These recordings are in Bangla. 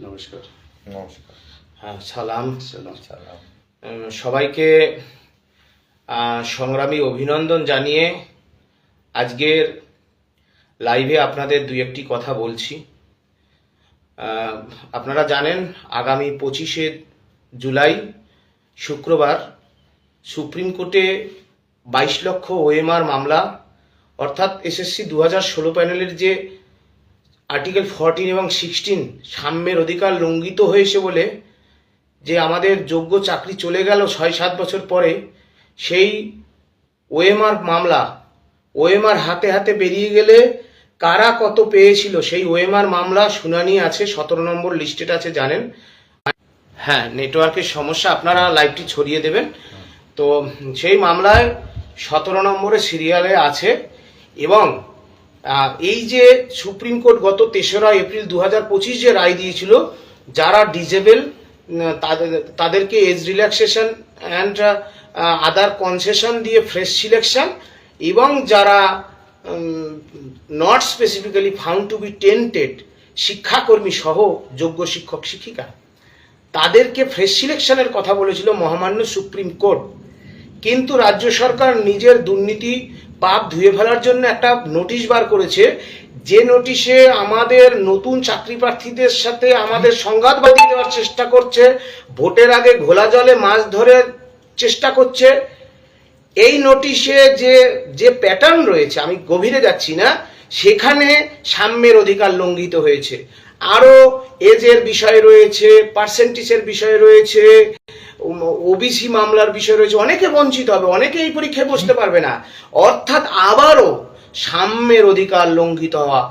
নমস্কার। নমস্কার। হ্যাঁ সালাম। সালাম। সালাম। সবাইকে সংগ্রামী অভিনন্দন জানিয়ে আজকের লাইভে আপনাদের দুই একটি কথা বলছি। আপনারা জানেন আগামী পঁচিশে জুলাই শুক্রবার সুপ্রিম কোর্টে বাইশ লক্ষ ওএমআর মামলা অর্থাৎ এসএসসি দু হাজার ষোলো প্যানেলের যে আর্টিকেল ফরটিন এবং সিক্সটিন সাম্যের অধিকার লঙ্ঘিত হয়েছে বলে যে আমাদের যোগ্য চাকরি চলে গেল ছয় সাত বছর পরে, সেই ওএমআর মামলা, ওএমআর হাতে হাতে বেরিয়ে গেলে কারা কত পেয়েছিল, সেই ওএমআর মামলা শুনানি আছে, সতেরো নম্বর লিস্টেড আছে, জানেন? হ্যাঁ নেটওয়ার্কের সমস্যা, আপনারা লাইভটি ছড়িয়ে দেবেন। তো সেই মামলায় সতেরো নম্বরে সিরিয়ালে আছে এবং এই যে সুপ্রিম কোর্ট গত তেসরা এপ্রিল দু হাজার পঁচিশ যে রায় দিয়েছিল, যারা ডিজেবেল তাদের, তাদেরকে age relaxation and other concession দিয়ে ফ্রেশ সিলেকশন এবং যারা not specifically found to be tainted শিক্ষাকর্মী সহ যোগ্য শিক্ষক শিক্ষিকা, তাদেরকে ফ্রেশ সিলেকশনের কথা বলেছিল মহামান্য সুপ্রিম কোর্ট। কিন্তু রাজ্য সরকার নিজের দুর্নীতি পাপ ধুয়ে ফেলার জন্য একটা নোটিশ বার করেছে। যে নোটিশে আমাদের নতুন চাকরি প্রার্থীদের সাথে আমাদের সংঘাত বাঁধিয়ে দেওয়ার চেষ্টা করছে, ভোটের আগে ঘোলা জলে মাছ ধরে চেষ্টা করছে। এই নোটিশে যে যে প্যাটার্ন রয়েছে, আমি গভীরে যাচ্ছি না, সেখানে সাম্যের অধিকার লঙ্ঘিত হয়েছে। আরও এজের বিষয় রয়েছে পার্সেন্টেজের বিষয় রয়েছে ওবিসি মামলার বিষয় রয়েছে, অনেকে বঞ্চিত হবে, অনেকে এই পরীক্ষায় বসতে পারবে না। অর্থাৎ আবারও সাম্যের অধিকার লঙ্ঘিত হওয়া,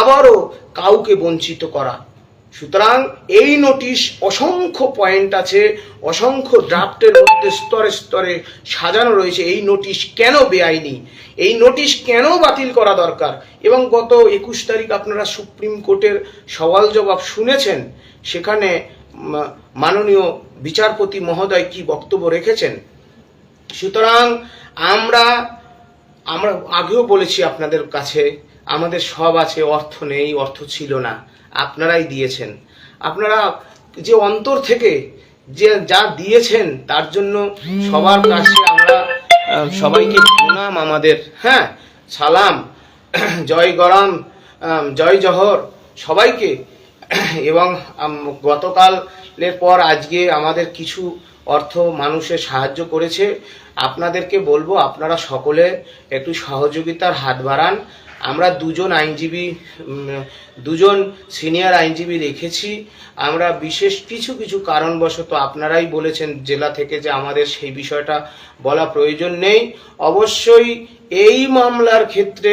আবারও কাউকে বঞ্চিত করা। সুতরাং এই নোটিশ অসংখ্য পয়েন্ট আছে, অসংখ্য ড্রাফটের মধ্যে স্তরে স্তরে সাজানো রয়েছে। এই নোটিশ কেন বেআইনি? এই নোটিশ কেন বাতিল করা দরকার? এবং গত একুশ তারিখ আপনারা সুপ্রিম কোর্টের সওয়াল জবাব শুনেছেন, সেখানে মাননীয় বিচারপতি মহোদয় কি বক্তব্য রেখেছেন? সুতরাং আমরা আমরা আগেও বলেছি আপনাদের কাছে আমাদের সব আছে অর্থ নেই অর্থ ছিল না আপনারাই দিয়েছেন। আপনারা যে অন্তর থেকে যে যা দিয়েছেন তার জন্য সবার কাছে আমরা সবাইকে প্রণাম আমাদের হ্যাঁ? সালাম জয় গরম জয় জহর সবাইকে এবং আম, গতকালের পর আজকে আমাদের কিছু অর্থ মানুষের সাহায্য করেছে। আপনাদেরকে বলব, আপনারা সকলে একটু সহযোগিতার হাত বাড়ান। আমরা দুজন আইনজীবী দুজন সিনিয়র আইনজীবী রেখেছি। আমরা বিশেষ কিছু কিছু কারণবশত আপনারাই বলেছেন জেলা থেকে যে আমাদের সেই বিষয়টা বলা প্রয়োজন নেই। অবশ্যই এই মামলার ক্ষেত্রে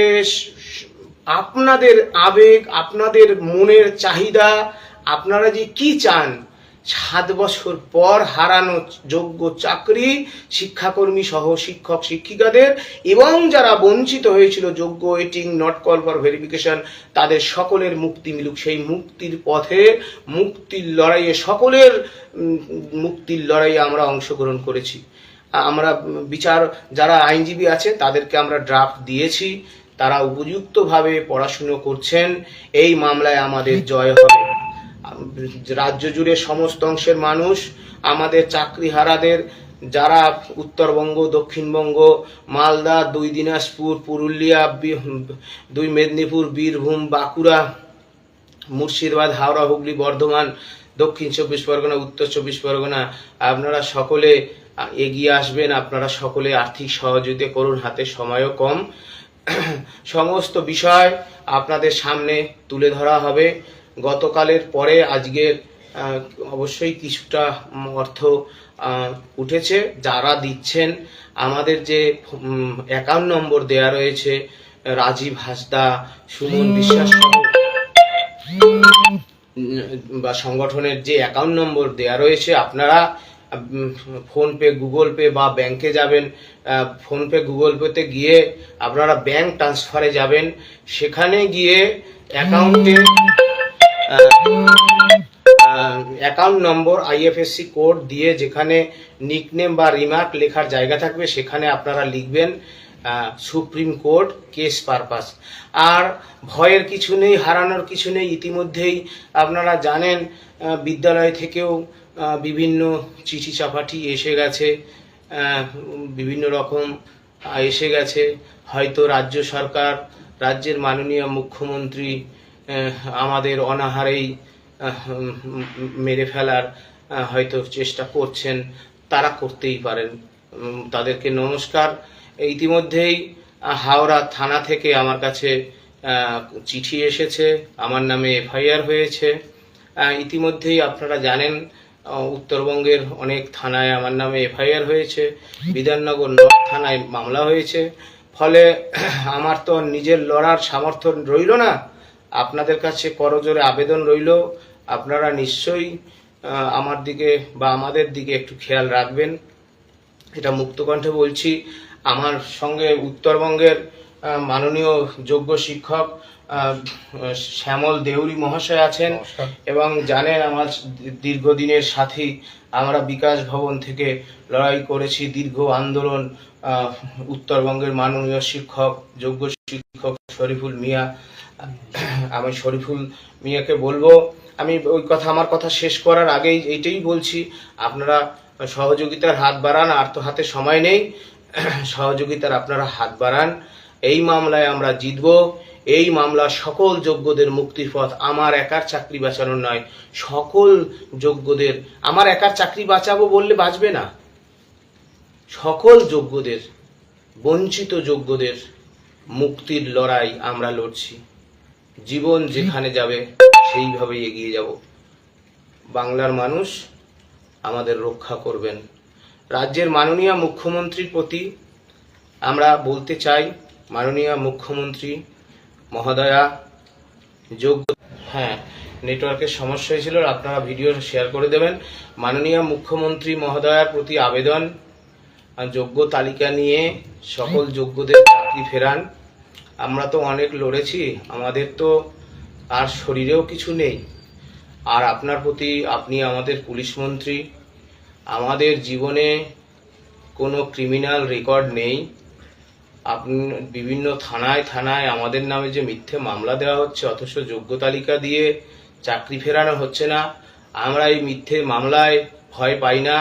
আপনাদের আবেগ, আপনাদের মনের চাহিদা, আপনারা যে কি চান সাত বছর পর হারানো যোগ্য চাকরি শিক্ষাকর্মী সহ শিক্ষক শিক্ষিকাদের এবং যারা বঞ্চিত হয়েছিল যোগ্য waiting not call for verification তাদের সকলের মুক্তি মিলুক। সেই মুক্তির পথে মুক্তির লড়াইয়ে সকলের মুক্তির লড়াইয়ে আমরা অংশগ্রহণ করেছি। আমরা বিচার, যারা আইনজীবী আছে, তাদেরকে আমরা ড্রাফট দিয়েছি। তারা উপযুক্তভাবে পড়াশুনো করছেন। এই মামলায় আমাদের জয় হবে। রাজ্য জুড়ে সমস্ত অংশের মানুষ, আমাদের চাকরিহারাদের যারা উত্তরবঙ্গ, দক্ষিণবঙ্গ, মালদা, দুই দিনাজপুর, পুরুলিয়া দুই মেদিনীপুর, বীরভূম, বাঁকুড়া, মুর্শিদাবাদ, হাওড়া, হুগলি, বর্ধমান, দক্ষিণ চব্বিশ পরগনা, উত্তর চব্বিশ পরগনা, আপনারা সকলে এগিয়ে আসবেন, আপনারা সকলে আর্থিক সহযোগিতা করুন, হাতে সময়ও কম। সমস্ত বিষয় আপনাদের সামনে তুলে ধরা হবে। গতকালের পরে আজকের অবশ্যই কিছুটা অর্থ উঠেছে। যারা দিচ্ছেন, আমাদের যে অ্যাকাউন্ট নম্বর দেয়া রয়েছে, রাজীব হাসদা, সুমন বিশ্বাস বা সংগঠনের যে অ্যাকাউন্ট নম্বর দেয়া রয়েছে, আপনারা ফোনপে, গুগল পে বা ব্যাংকে যাবেন ফোনপে, গুগল পেতে গিয়ে আপনারা ব্যাংক ট্রান্সফারে যাবেন। সেখানে গিয়ে অ্যাকাউন্টে অ্যাকাউন্ট নম্বর আইএফএসসি কোড দিয়ে যেখানে নিকনেম বা রিমার্ক লেখার জায়গা থাকবে, সেখানে আপনারা লিখবেন সুপ্রিম কোর্ট কেস পারপাস আর ভয়ের কিছু নেই, হারানোর কিছু নেই, ইতিমধ্যেই আপনারা জানেন বিদ্যালয় থেকেও বিভিন্ন চিঠি চাপাটি এসে গেছে বিভিন্ন রকম এসে গেছে। হয়তো রাজ্য সরকার, রাজ্যের মাননীয় মুখ্যমন্ত্রী আমাদের অনাহারেই মেরে ফেলার হয়তো চেষ্টা করছেন, তারা করতেই পারেন। তাদেরকে নমস্কার। ইতিমধ্যেই হাওড়া থানা থেকে আমার কাছে চিঠি এসেছে। আমার নামে এফআইআর হয়েছে। ইতিমধ্যেই আপনারা জানেন উত্তরবঙ্গের অনেক থানায় আমার নামে এফআইআর হয়েছে। বিধাননগর নর্থ থানায় মামলা হয়েছে। ফলে আমার তো নিজের লড়ার সামর্থ্য রইল না। আপনাদের কাছে করজোরে আবেদন রইল। আপনারা নিশ্চয়ই আমার দিকে বা আমাদের দিকে একটু খেয়াল রাখবেন। এটা মুক্তকণ্ঠে বলছি আমার সঙ্গে উত্তরবঙ্গের মাননীয় যোগ্য শিক্ষক শ্যামল দেউরি মহাশয় আছেন এবং জানেন আমার দীর্ঘদিনের সাথী আমরা বিকাশ ভবন থেকে লড়াই করেছি দীর্ঘ আন্দোলন উত্তরবঙ্গের মাননীয় শিক্ষক যোগ্য শিক্ষক শরীফুল মিয়া। আমি শরীফুল মিয়াকে বলব, আমি ওই কথা, আমার কথা শেষ করার আগেই এইটাই বলছি, আপনারা সহযোগিতার হাত বাড়ান, আর তো হাতে সময় নেই, সহযোগিতার আপনারা হাত বাড়ান, এই মামলায় আমরা জিতব, এই মামলা সকল যোগ্যদের মুক্তির পথ আমার একার চাকরি বাঁচানোর নয়, সকল যোগ্যদের, আমার একার চাকরি বাঁচাবো বললে বাঁচবে না, সকল যোগ্যদের, বঞ্চিত যোগ্যদের মুক্তির লড়াই আমরা লড়ছি। জীবন যেখানে যাবে সেইভাবে এগিয়ে যাব। বাংলার মানুষ আমাদের রক্ষা করবেন। রাজ্যের মাননীয় মুখ্যমন্ত্রীর প্রতি আমরা বলতে চাই মাননীয় মুখ্যমন্ত্রী মহোদয়া যোগ্য হ্যাঁ নেটওয়ার্কের সমস্যা হয়েছিল আপনারা ভিডিও শেয়ার করে দেবেন। মাননীয় মুখ্যমন্ত্রী মহোদয়ার প্রতি আবেদন আর যোগ্য তালিকা নিয়ে সকল যোগ্যদের চাকরি ফেরান। আমরা তো অনেক লড়েছি, আমাদের তো আর শরীরেও কিছু নেই। আর আপনার প্রতি আপনি আমাদের পুলিশ মন্ত্রী, আমাদের জীবনে কোনো ক্রিমিনাল রেকর্ড নেই। আপনি বিভিন্ন থানায় থানায় আমাদের নামে যে মিথ্যে মামলা দেওয়া হচ্ছে, অথচ যোগ্য তালিকা দিয়ে চাকরি ফেরানো হচ্ছে না, আমরা এই মিথ্যে মামলায় ভয় পাই না।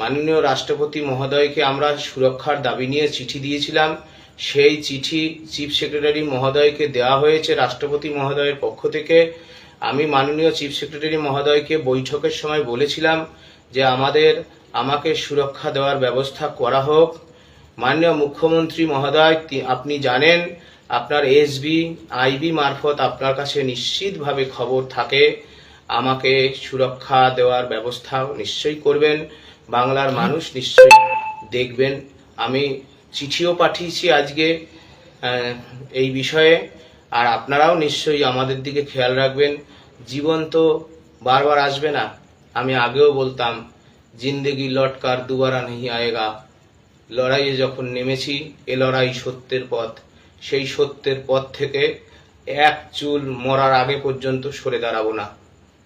মাননীয় রাষ্ট্রপতি মহোদয়কে আমরা সুরক্ষার দাবি নিয়ে চিঠি দিয়েছিলাম। সেই চিঠি চিফ সেক্রেটারি মহোদয়কে দেওয়া হয়েছে রাষ্ট্রপতি মহোদয়ের পক্ষ থেকে। আমি মাননীয় চিফ সেক্রেটারি মহোদয়কে বৈঠকের সময় বলেছিলাম যে আমাদের, আমাকে সুরক্ষা দেওয়ার ব্যবস্থা করা হোক। মাননীয় মুখ্যমন্ত্রী মহোদয় আপনি জানেন, আপনার এসবি আইবি মারফত আপনার কাছে নিশ্চিতভাবে খবর থাকে। আমাকে সুরক্ষা দেওয়ার ব্যবস্থা নিশ্চয়ই করবেন। বাংলার মানুষ নিশ্চয়ই দেখবেন। আমি চিঠিও পাঠিয়েছি আজকে এই বিষয়ে। আর আপনারাও নিশ্চয়ই আমাদের দিকে খেয়াল রাখবেন। জীবন তো বারবার আসবে না। আমি আগেও বলতাম, জিন্দেগি লটকার দুবারা নেই আয়েগা। লড়াইয়ে যখন নেমেছি, এ লড়াই সত্যের পথ। সেই সত্যের পথ থেকে এক চুল মরার আগে পর্যন্ত সরে দাঁড়াবো না।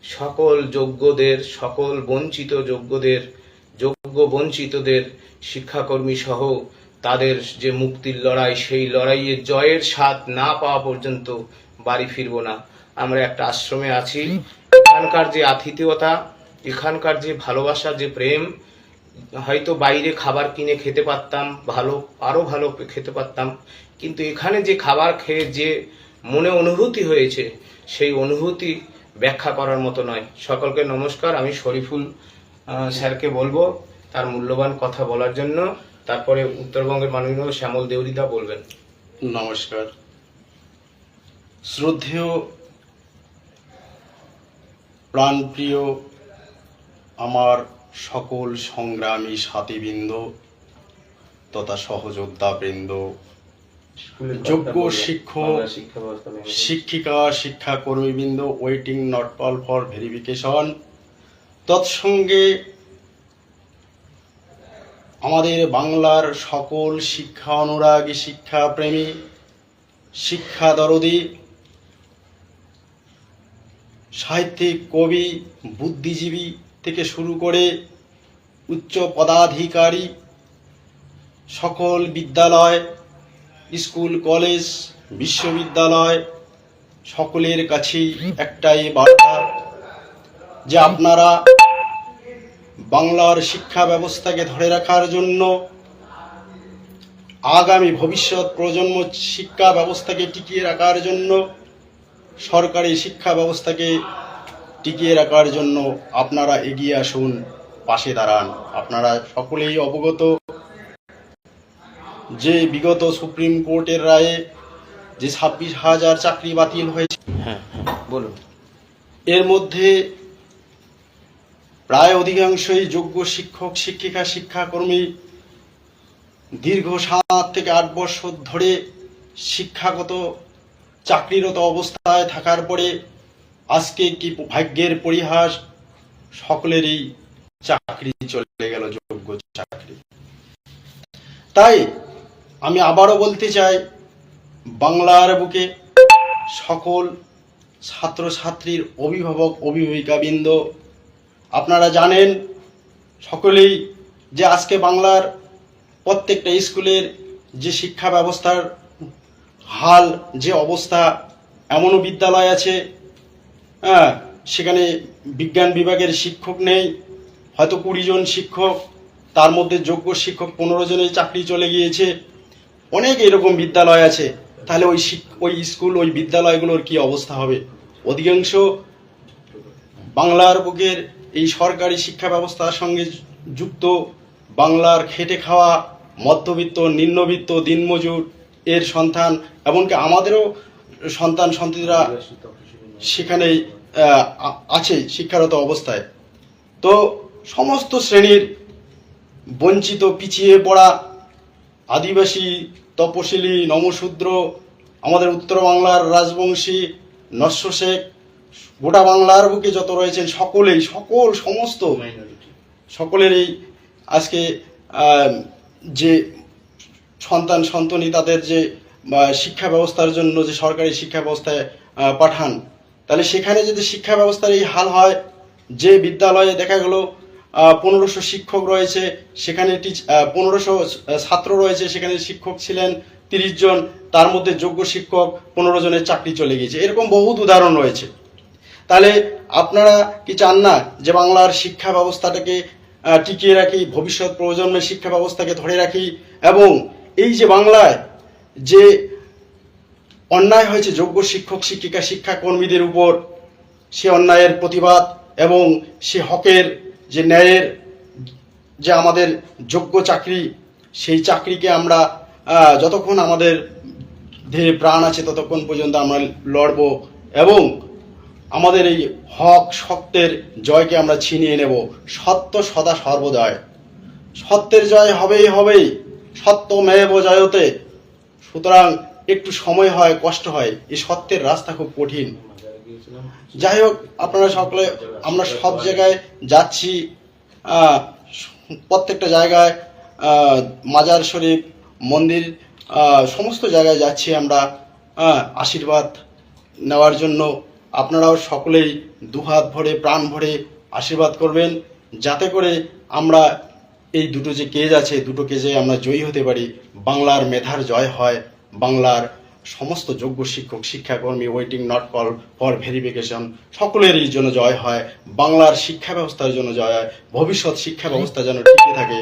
সকল যোগ্যদের, সকল বঞ্চিত যোগ্যদের, যোগ্য বঞ্চিতদের শিক্ষাকর্মী সহ তাদের যে মুক্তির লড়াই, সেই লড়াইয়ে জয়ের স্বাদ না পাওয়া পর্যন্ত বাড়ি ফিরবো না। আমরা একটা আশ্রমে আছি। এখানকার যে আতিথেয়তা, এখানকার যে ভালোবাসা, যে প্রেম, হয়তো বাইরে খাবার কিনে খেতে পারতাম, ভালো আরও ভালো খেতে পারতাম। কিন্তু এখানে যে খাবার খেয়ে যে মনে অনুভূতি হয়েছে, সেই অনুভূতি ব্যাখ্যা করার মতো নয়। সকলকে নমস্কার। আমি শরীফুল স্যারকে বলব তার মূল্যবান কথা বলার জন্য। তারপরে উত্তরবঙ্গের মাননীয় শ্যামল দেউরিদা বলবেন। নমস্কার। শ্রদ্ধেয় প্রাণপ্রিয় আমার সকল সংগ্রামী সাথীবৃন্দ তথা সহযোদ্ধা বৃন্দ যোগ্য শিক্ষক। শিক্ষিকা শিক্ষাকর্মীবৃন্দ waiting not call for verification তৎসঙ্গে আমাদের বাংলার সকল শিক্ষা অনুরাগী শিক্ষাপ্রেমী শিক্ষা দরদি, সাহিত্যিক, কবি, বুদ্ধিজীবী থেকে শুরু করে উচ্চ পদাধিকারী, সকল বিদ্যালয়, স্কুল, কলেজ, বিশ্ববিদ্যালয় সকলের কাছেই একটাই বার্তা যে আপনারা বাংলার শিক্ষা ব্যবস্থাকে ধরে রাখার জন্য আগামী ভবিষ্যৎ প্রজন্ম শিক্ষা ব্যবস্থাকে টিকিয়ে রাখার জন্য সরকারি শিক্ষা ব্যবস্থাকে টিকিয়ে রাখার জন্য আপনারা এগিয়ে আসুন পাশে দাঁড়ান। আপনারা সকলেই অবগত যে বিগত সুপ্রিম কোর্টের রায়ে যে ছাব্বিশ হাজার চাকরি বাতিল হয়েছে হ্যাঁ হ্যাঁ বলুন। এর মধ্যে প্রায় অধিকাংশই যোগ্য শিক্ষক, শিক্ষিকা, শিক্ষাকর্মী দীর্ঘ সাত থেকে আট বছর ধরে শিক্ষাগত চাকরিরত অবস্থায় থাকার পরে আজকে কি ভাগ্যের পরিহাস, সকলেরই চাকরি চলে গেল, যোগ্য চাকরি। তাই আমি আবারও বলতে চাই, বাংলার বুকে সকল ছাত্রছাত্রীর অভিভাবক, অভিভাবিকাবৃন্দ আপনারা জানেন, সকলেই যে আজকে বাংলার প্রত্যেকটা স্কুলের যে শিক্ষা ব্যবস্থার হাল, যে অবস্থা, এমনও বিদ্যালয় আছে হ্যাঁ সেখানে বিজ্ঞান বিভাগের শিক্ষক নেই, হয়তো কুড়ি জন শিক্ষক, তার মধ্যে যোগ্য শিক্ষক পনেরো জনের চাকরি চলে গিয়েছে, অনেক এরকম বিদ্যালয় আছে। তাহলে ওই ওই স্কুল, ওই বিদ্যালয়গুলোর কি অবস্থা হবে? অধিকাংশ বাংলার বুকের এই সরকারি শিক্ষা ব্যবস্থার সঙ্গে যুক্ত বাংলার খেটে খাওয়া, মধ্যবিত্ত, নিম্নবিত্ত, দিনমজুর এর সন্তান, এমনকি আমাদেরও সন্তান, সন্ততিরা সেখানেই আছে শিক্ষারত অবস্থায়। তো সমস্ত শ্রেণির বঞ্চিত, পিছিয়ে পড়া আদিবাসী, তপশিলি, নমশূদ্র, আমাদের উত্তর বাংলার রাজবংশী নস্য শেখ গোটা বাংলার বুকে যত রয়েছেন সকলেই, সকল সমস্ত সকলেরই আজকে যে সন্তান সন্তনি তাদের যে শিক্ষা ব্যবস্থার জন্য যে সরকারি শিক্ষা ব্যবস্থায় পাঠান, তাহলে সেখানে যদি শিক্ষা ব্যবস্থার এই হাল হয়, যে বিদ্যালয়ে দেখা গেল পনেরোশো শিক্ষক রয়েছে, সেখানে টিচ পনেরোশো ছাত্র রয়েছে, সেখানে শিক্ষক ছিলেন তিরিশ জন, তার মধ্যে যোগ্য শিক্ষক পনেরো জনের চাকরি চলে গিয়েছে। এরকম বহুত উদাহরণ রয়েছে। তাহলে আপনারা কি চান না যে বাংলার শিক্ষা ব্যবস্থাটাকে টিকিয়ে রাখি, ভবিষ্যৎ প্রজন্মের শিক্ষা ব্যবস্থাকে ধরে রাখি এবং এই যে বাংলায় যে অন্যায় হয়েছে যোগ্য শিক্ষক, শিক্ষিকা, শিক্ষাকর্মীদের উপর, সে অন্যায়ের প্রতিবাদ এবং সে হকের যে ন্যায়ের যে আমাদের যোগ্য চাকরি, সেই চাকরিকে আমরা যতক্ষণ আমাদের দেহে প্রাণ আছে ততক্ষণ পর্যন্ত আমরা লড়ব এবং আমাদের এই হক সত্যের জয়কে আমরা ছিনিয়ে নেব। সত্য সদা সর্বজয়। সত্যের জয় হবেই হবেই সত্য মেব জয়তে। সুতরাং একটু সময় হয়, কষ্ট হয়, এই সত্যের রাস্তা খুব কঠিন। যাই হোক, আপনারা সকলে, আমরা সব জায়গায় যাচ্ছি প্রত্যেকটা জায়গায় মাজার শরীফ, মন্দির সমস্ত জায়গায় যাচ্ছি আমরা আশীর্বাদ নেওয়ার জন্য। আপনারাও সকলেই দুহাত ভরে, প্রাণ ভরে আশীর্বাদ করবেন, যাতে করে আমরা এই দুটো যে কেজ আছে দুটো কেজে আমরা জয়ী হতে পারি। বাংলার মেধার জয় হয়, বাংলার সমস্ত যোগ্য শিক্ষক, শিক্ষাকর্মী waiting not call for verification সকলেরই জন্য জয় হয়। বাংলার শিক্ষা ব্যবস্থার জন্য জয় হয়। ভবিষ্যৎ শিক্ষা ব্যবস্থা যেন টিকে থাকে।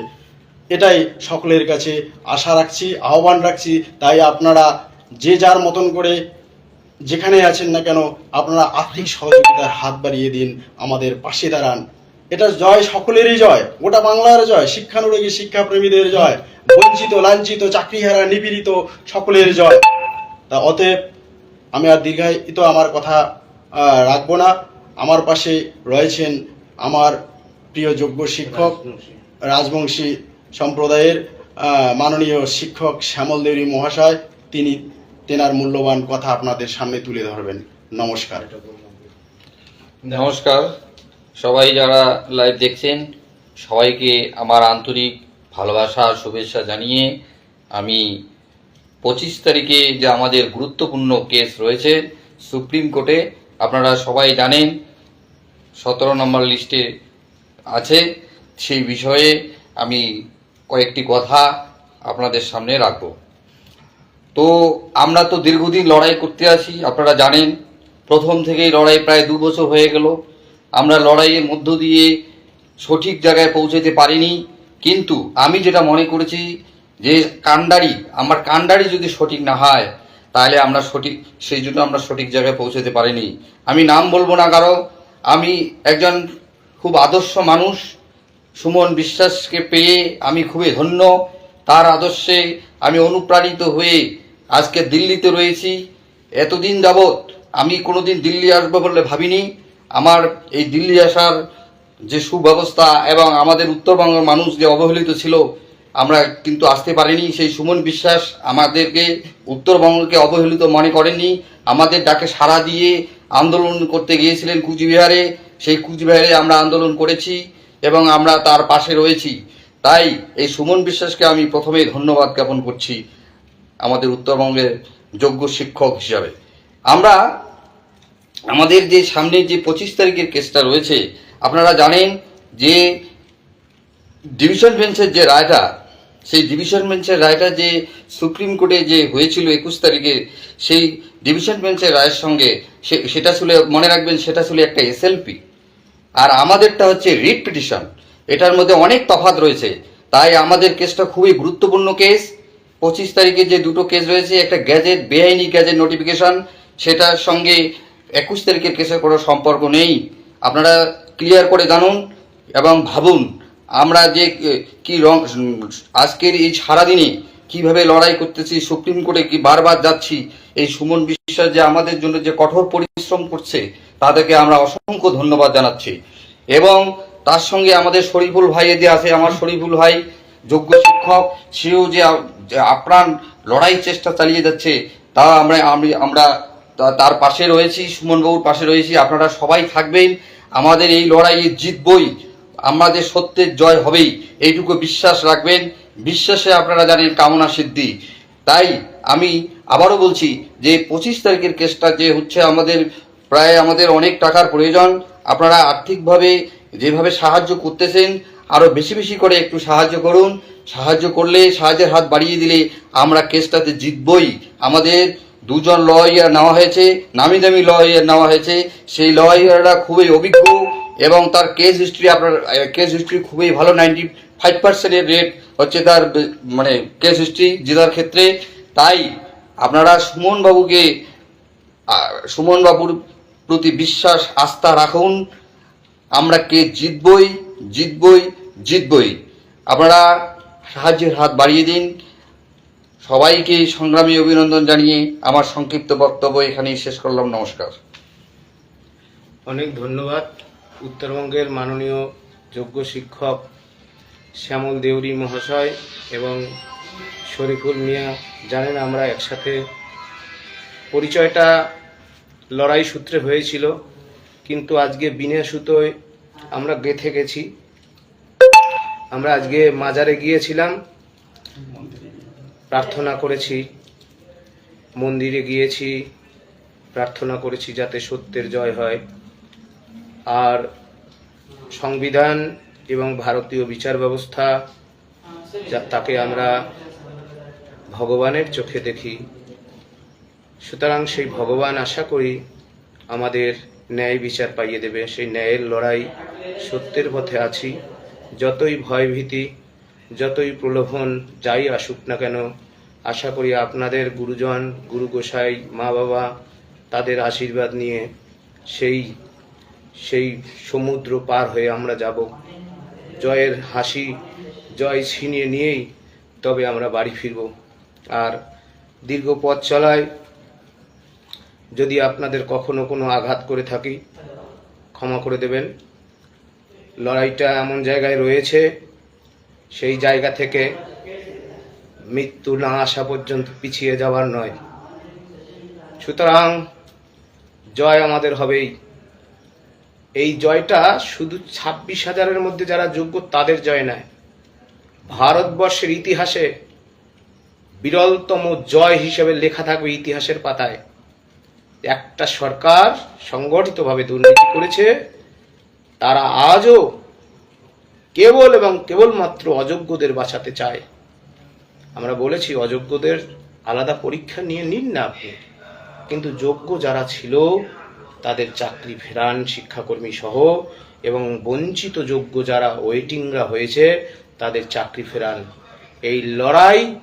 এটাই সকলের কাছে আশা রাখছি, আহ্বান রাখছি। তাই আপনারা যে যার মতন করে যেখানে আছেন না কেন, আপনারা আর্থিক সহযোগিতার হাত বাড়িয়ে দিন, আমাদের পাশে দাঁড়ান। এটা জয় সকলেরই জয়, গোটা বাংলার জয়, শিক্ষানুরাগী শিক্ষাপ্রেমীদের জয়, বঞ্চিত, লাঞ্ছিত, চাকরিহারা, নিপীড়িত সকলের জয়। তা অতএব আমি আর দীর্ঘায়িত আমার কথা রাখব না। আমার পাশে রয়েছেন আমার প্রিয় যোগ্য শিক্ষক, রাজবংশী সম্প্রদায়ের মাননীয় শিক্ষক শ্যামল দেউরি মহাশয়। তিনি তেনার মূল্যবান কথা আপনাদের সামনে তুলে ধরবেন। নমস্কার। নমস্কার। সবাই যারা লাইভ দেখছেন, সবাইকে আমার আন্তরিক ভালোবাসা, শুভেচ্ছা জানিয়ে আমি পঁচিশ তারিখে যে আমাদের গুরুত্বপূর্ণ কেস রয়েছে সুপ্রিম কোর্টে আপনারা সবাই জানেন, সতেরো নম্বর লিস্টে আছে। সেই বিষয়ে আমি কয়েকটি কথা আপনাদের সামনে রাখব। তো আমরা তো দীর্ঘদিন লড়াই করতে আছি আপনারা জানেন। প্রথম থেকেই লড়াই প্রায় দু বছর হয়ে গেল। আমরা লড়াইয়ের মধ্য দিয়ে সঠিক জায়গায় পৌঁছাতে পারিনি। কিন্তু আমি যেটা মনে করেছি যে কান্ডারি, আমার কান্ডারি যদি সঠিক না হয়, তাহলে আমরা সঠিক, সেই জন্য আমরা সঠিক জায়গায় পৌঁছাতে পারিনি। আমি নাম বলব না কারও। আমি একজন খুব আদর্শ মানুষ। সুমন বিশ্বাসকে পেয়ে আমি খুবই ধন্য। তার আদর্শে আমি অনুপ্রাণিত হয়ে আজকে দিল্লিতে রয়েছি। এতদিন যাবৎ আমি কোনোদিন দিল্লি আসব বলে ভাবিনি। আমার এই দিল্লি আসার যে সুব্যবস্থা এবং আমাদের উত্তরবঙ্গের মানুষ যে অবহেলিত ছিল, আমরা কিন্তু আসতে পারিনি। সেই সুমন বিশ্বাস আমাদেরকে, উত্তরবঙ্গকে অবহেলিত মনে করেননি। আমাদের ডাকে সাড়া দিয়ে আন্দোলন করতে গিয়েছিলেন কুচবিহারে। সেই কুচবিহারে আমরা আন্দোলন করেছি এবং আমরা তার পাশে রয়েছি। তাই এই সুমন বিশ্বাসকে আমি প্রথমেই ধন্যবাদ জ্ঞাপন করছি। আমাদের উত্তরবঙ্গের যোগ্য শিক্ষক হিসাবে। আমরা আমাদের যে সামনে যে পঁচিশ তারিখের কেসটা রয়েছে, আপনারা জানেন যে ডিভিশন বেঞ্চের যে রায়টা, সেই ডিভিশন বেঞ্চের রায়টা যে সুপ্রিম কোর্টে যে হয়েছিল একুশ তারিখে, সেই ডিভিশন বেঞ্চের রায়ের সঙ্গে সেটা ছিল মনে রাখবেন সেটা ছিল একটা এসএলপি আর আমাদেরটা হচ্ছে রিট পিটিশন। এটার মধ্যে অনেক তফাৎ রয়েছে। তাই আমাদের কেসটা খুবই গুরুত্বপূর্ণ কেস। পঁচিশ তারিখে যে দুটো কেস রয়েছে, একটা গ্যাজেট, বেআইনি গ্যাজেট নোটিফিকেশন সেটার সঙ্গে একুশ তারিখের কেসের কোনো সম্পর্ক নেই। আপনারা ক্লিয়ার করে জানুন এবং ভাবুন, আমরা যে কি রং, আজকের এই সারাদিনে কীভাবে লড়াই করতেছি, সুপ্রিম কোর্টে কি বারবার যাচ্ছি, এই সুমন বিশ্বাস যে আমাদের জন্য যে কঠোর পরিশ্রম করছে, তাদেরকে আমরা অসংখ্য ধন্যবাদ জানাচ্ছি। এবং তার সঙ্গে আমাদের শরীফুল ভাই যে আছে, আমার শরীফুল ভাই, যোগ্য শিক্ষক, সেও যে আপ্রাণ লড়াই চেষ্টা চালিয়ে যাচ্ছে, তা আমরা, আমি, আমরা তার পাশে রয়েছি, সুমনবাবুর পাশে রয়েছি, আপনারা সবাই থাকবেন। আমাদের এই লড়াইয়ে জিতবই, আমাদের সত্যের জয় হবেই, এইটুকু বিশ্বাস রাখবেন। বিশ্বাসে আপনারা জানেন কামনা সিদ্ধি। তাই আমি আবারও বলছি যে পঁচিশ তারিখের কেসটা যে হচ্ছে আমাদের প্রায় আমাদের অনেক টাকার প্রয়োজন, আপনারা আর্থিকভাবে যেভাবে সাহায্য করতেছেন আরও বেশি বেশি করে একটু সাহায্য করুন। সাহায্য করলে, সাহায্যের হাত বাড়িয়ে দিলে আমরা কেসটাতে জিতবই। আমাদের দুজন লয়ার নেওয়া হয়েছে, নামি দামি লয়ার নেওয়া হয়েছে। সেই লয়াররা খুবই অভিজ্ঞ এবং তার কেস হিস্ট্রি আপনার কেস হিস্ট্রি খুবই ভালো। নাইনটি ফাইভ পার্সেন্টের রেট হচ্ছে তার মানে কেস হিস্ট্রি জেতার ক্ষেত্রে। তাই আপনারা সুমন বাবুকে সুমন বাবুর প্রতি বিশ্বাস, আস্থা রাখুন। আমরা কে জিতবই জিতবই। জিতবই। আপনারা সাহায্যের হাত বাড়িয়ে দিন। সবাইকে সংগ্রামী অভিনন্দন জানিয়ে আমার সংক্ষিপ্ত বক্তব্য এখানেই শেষ করলাম। নমস্কার। অনেক ধন্যবাদ। উত্তরবঙ্গের মাননীয় যোগ্য শিক্ষক শ্যামল দেউরি মহাশয় এবং শরীফুল মিয়া জানেন আমরা একসাথে পরিচয়টা লড়াই সূত্রে হয়েছিল, কিন্তু আজকে বিনা সুতোয় আমরা গেথে গেছি। আমরা আজকে মাজারে গিয়েছিলাম। প্রার্থনা করেছি। মন্দিরে গিয়েছি। প্রার্থনা করেছি যাতে সত্যের জয় হয়। আর সংবিধান এবং ভারতীয় বিচার ব্যবস্থা যা তাকে আমরা ভগবানের চোখে দেখি। সুতরাং সেই ভগবান আশা করি আমাদের ন্যায় বিচার পাইয়ে দেবে। সেই ন্যায়ের লড়াই সত্যের পথে আছি। যতই ভয়ভীতি, যতই প্রলোভন যাই আসুক না কেন, আশা করি আপনাদের গুরুজন, গুরু গোসাই, মা বাবা তাদের আশীর্বাদ নিয়ে সেই সেই সমুদ্র পার হয়ে আমরা যাব। জয়ের হাসি, জয় ছিনিয়ে নিয়েই তবে আমরা বাড়ি ফিরব। আর দীর্ঘ পথ চলায় যদি আপনাদের কখনো কোনো আঘাত করে থাকি, ক্ষমা করে দেবেন। লড়াইটা এমন জায়গায় রয়েছে, সেই জায়গা থেকে মৃত্যু না আসা পর্যন্ত পিছিয়ে যাওয়ার নয়। সুতরাং জয় আমাদের হবেই। এই জয়টা শুধু ছাব্বিশ হাজারের মধ্যে যারা যোগ্য তাদের জয় নয়, ভারতবর্ষের ইতিহাসে বিরলতম জয় হিসেবে লেখা থাকবে ইতিহাসের পাতায়। একটা সরকার সংগঠিতভাবে দুর্নীতি করেছে তারা আজও কেবল এবং কেবলমাত্র অযোগ্যদের বাঁচাতে চায়। আমরা বলেছি, অযোগ্যদের আলাদা পরীক্ষা নিয়ে নিন না আপনি। কিন্তু যোগ্য যারা ছিল, তাদের চাকরি ফেরান, শিক্ষাকর্মী সহ, এবং বঞ্চিত যোগ্য যারা ওয়েটিংরা হয়েছে, তাদের চাকরি ফেরান। এই লড়াই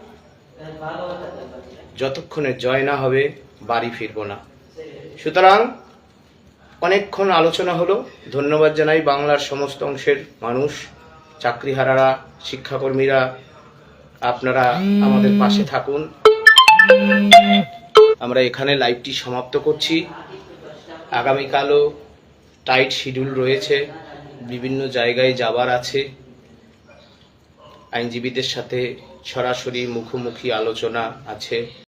যতক্ষণে জয় না হবে, বাড়ি ফিরবো না। সুতরাং অনেকক্ষণ আলোচনা হলো। ধন্যবাদ জানাই বাংলার সমস্ত অংশের মানুষ, চাকরিহারারা, শিক্ষাকর্মীরা। আপনারা আমাদের পাশে থাকুন। আমরা এখানে লাইভটি সমাপ্ত করছি। আগামীকালও টাইট শিডিউল রয়েছে। বিভিন্ন জায়গায় যাবার আছে। আইনজীবীদের সাথে সরাসরি মুখোমুখি আলোচনা আছে।